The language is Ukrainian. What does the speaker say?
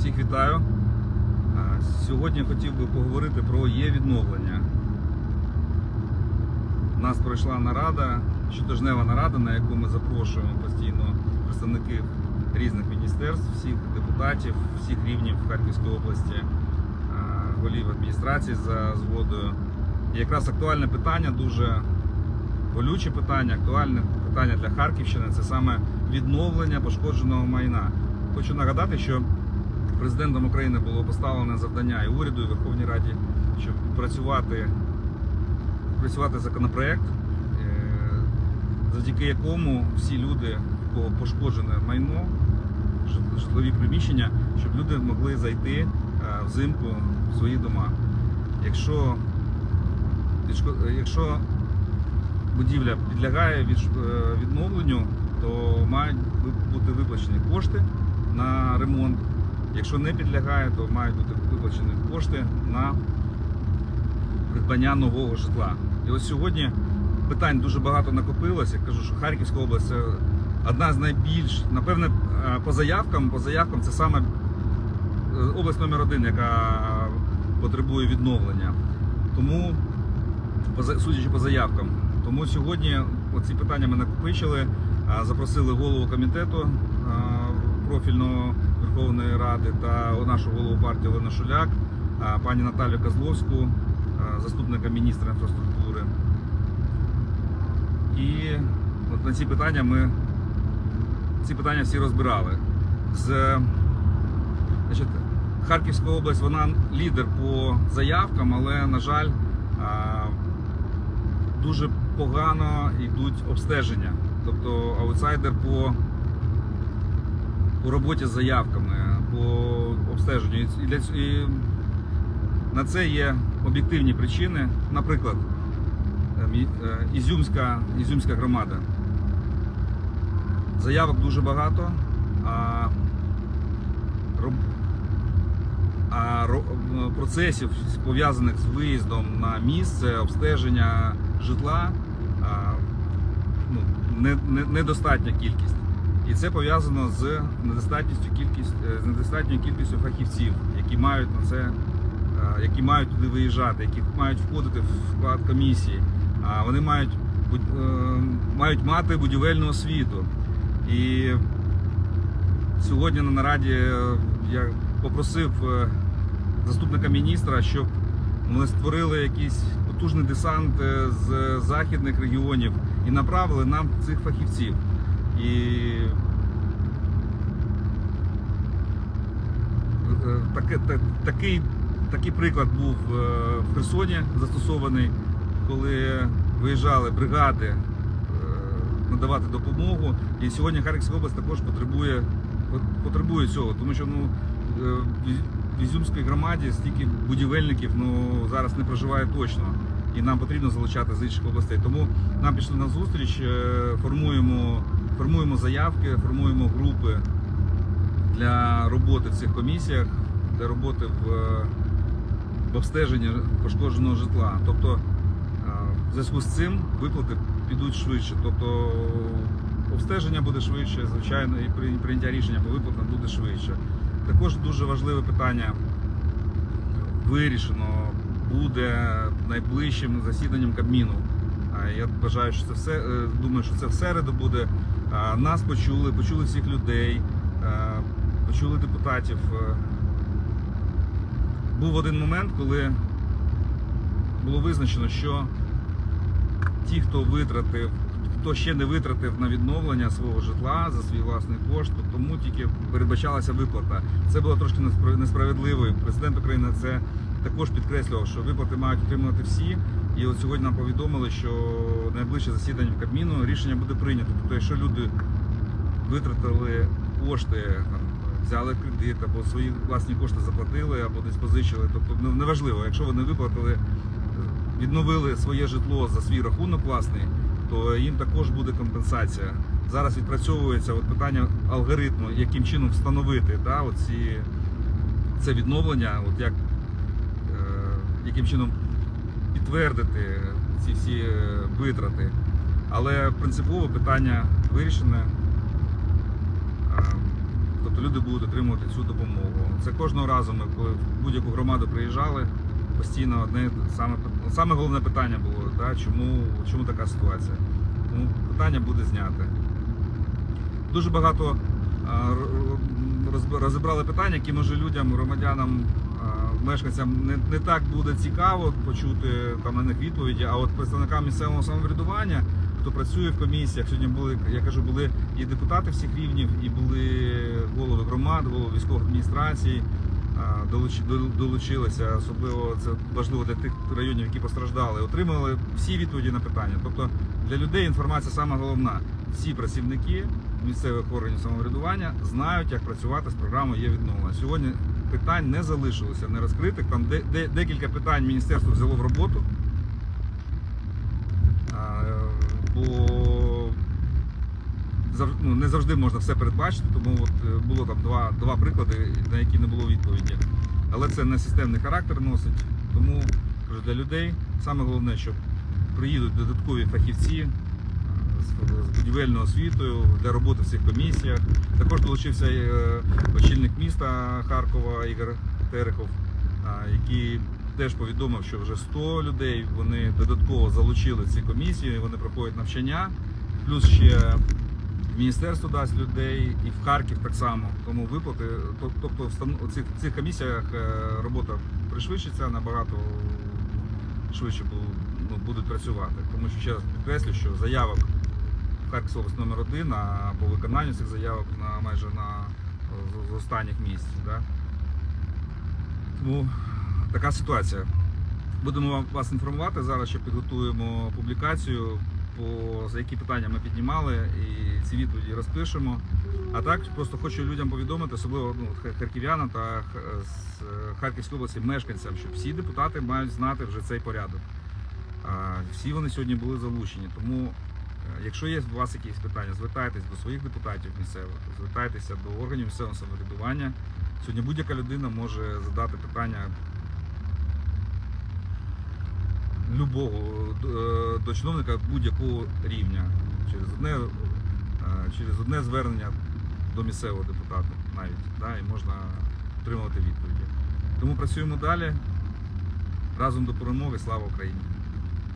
Всіх вітаю. Сьогодні хотів би поговорити про є відновлення. У нас пройшла нарада, щотижнева нарада, на яку ми запрошуємо постійно представників різних міністерств, всіх депутатів, всіх рівнів Харківської області, голів адміністрації за згодою. І якраз актуальне питання, дуже болюче питання, актуальне питання для Харківщини це саме відновлення пошкодженого майна. Хочу нагадати, що президентом України було поставлене завдання і уряду, і Верховній Раді, щоб працювати, працювати законопроект, е, завдяки якому всі люди, кого пошкоджене майно, житлові приміщення, щоб люди могли зайти е, взимку в свої дома. Якщо, якщо будівля підлягає е, відновленню, то мають бути виплачені кошти на ремонт. Якщо не підлягає, то мають бути виплачені кошти на придбання нового житла. І ось сьогодні питань дуже багато накопилося. Я кажу, що Харківська область одна з найбільш, напевне, е, по заявкам, по заявкам це саме е, область номер один, яка потребує відновлення. Тому, судячи по заявкам, тому сьогодні оці питання ми накопичили, запросили голову комітету профільного Верховної Ради та нашу голову партії Олену Шуляк, пані Наталю Козловську, заступника міністра інфраструктури. І от на ці питання ми ці питання всі розбирали. З, значить, Харківська область вона лідер по заявкам, але, на жаль, дуже погано йдуть обстеження. Тобто аутсайдер по, по роботі з заявками, по обстеженню. І для і на це є об'єктивні причини. Наприклад, І- е, Ізюмська, Ізюмська громада. Заявок дуже багато, а, роб- а ро- процесів пов'язаних з виїздом на місце, обстеження житла а, ну, не, не, недостатня кількість. І це пов'язано з недостатністю кількість, е, з недостатньою кількістю фахівців, які мають на це, е, які мають туди виїжджати, які мають входити в склад комісії. Вони мають, е, мають мати будівельну освіту. І сьогодні на нараді я попросив заступника міністра, щоб ми створили якийсь потужний десант з західних регіонів і направили нам цих фахівців. І е, таке- такий, такий приклад був е, в Херсоні застосований, коли виїжджали бригади е, надавати допомогу. І сьогодні Харківська область також потребує, потребує цього, тому що ну, в Ізюмській громаді стільки будівельників ну, зараз не проживає точно. І нам потрібно залучати з інших областей. Тому нам пішли на зустріч, формуємо, формуємо заявки, формуємо групи для роботи в цих комісіях, для роботи в, е, в обстеженні пошкодженого житла. Тобто е, в зв'язку з цим виплати підуть швидше. Тобто обстеження буде швидше, звичайно, і прийняття рішення по виплатам буде швидше. Також дуже важливе питання вирішено буде найближчим засіданням Кабміну. А Я вважаю, що це все е, думаю, що це в середу буде. Нас почули, почули всіх людей, е, почули депутатів. Е, Був один момент, коли було визначено, що ті, хто витратив, хто ще не витратив на відновлення свого житла за свій власний кошт, то тому тільки передбачалася виплата. Це було трошки неспра- несправедливо. Президент України це також підкреслював, що виплати мають отримувати всі. І от сьогодні нам повідомили, що найближче засідання в Кабміну рішення буде прийнято. Тобто, якщо люди витратили кошти, там, взяли кредит або свої власні кошти заплатили, або десь позичили, тобто ну, неважливо, якщо вони виплатили, відновили своє житло за свій рахунок власний, то їм також буде компенсація. Зараз відпрацьовується от питання алгоритму, яким чином встановити да, оці, це відновлення, от як, яким чином підтвердити ці всі е, витрати. Але принципове питання вирішене. Е, тобто люди будуть отримувати цю допомогу. Це кожного разу ми, коли в будь-яку громаду приїжджали, постійно одне саме саме головне питання було, да, чому, чому така ситуація. Тому питання буде зняте. Дуже багато розб- розібрали питання, які може людям, громадянам, мешканцям не, не так буде цікаво почути там на них відповіді. А от представникам місцевого самоврядування, хто працює в комісіях, сьогодні були, я кажу, були і депутати всіх рівнів, і були голови громад, голови військових адміністрацій. долуч- Долучилися, особливо це важливо для тих районів, які постраждали. Отримали всі відповіді на питання. Тобто для людей інформація сама головна. Всі працівники місцевих органів самоврядування знають, як працювати з програмою є відновлення. Сьогодні питань не залишилося не розкритих. Там де, де, декілька питань міністерство взяло в роботу. А, бо ну, не завжди можна все передбачити, тому от е, було там два, два приклади, на які не було відповіді. Але це не системний характер носить. Тому для людей саме головне, щоб приїдуть додаткові фахівці з- будівельною освітою для роботи в цих комісіях. Також долучився е, очільник міста Харкова Ігор Терехов, який теж повідомив, що вже 100 людей вони додатково залучили ці комісії, вони проходять навчання. Плюс ще міністерство дасть людей і в Харків так само. Тому виплати, тобто в цих, цих комісіях е, робота пришвидшиться набагато швидше бу- ну, будуть працювати. Тому що ще раз підкреслю, що заявок області номер один по виконанню цих заявок на майже на з, останніх місць. Да? Тому така ситуація. Будемо вас інформувати. Зараз ще підготуємо публікацію, по, за які питання ми піднімали, і ці відповіді розпишемо. А так просто хочу людям повідомити, особливо ну, харків'янам та з е, Харківської області мешканцям, що всі депутати мають знати вже цей порядок. Всі вони сьогодні були залучені. Тому, е, якщо є у вас якісь питання, звертайтесь до своїх депутатів місцевих, звертайтеся до органів місцевого самоврядування. Сьогодні будь-яка людина може задати питання любого е, до чиновника будь-якого рівня через одне, е, через одне звернення до місцевого депутата навіть да, і можна отримувати відповіді. Тому працюємо далі. Разом до перемоги. Слава Україні!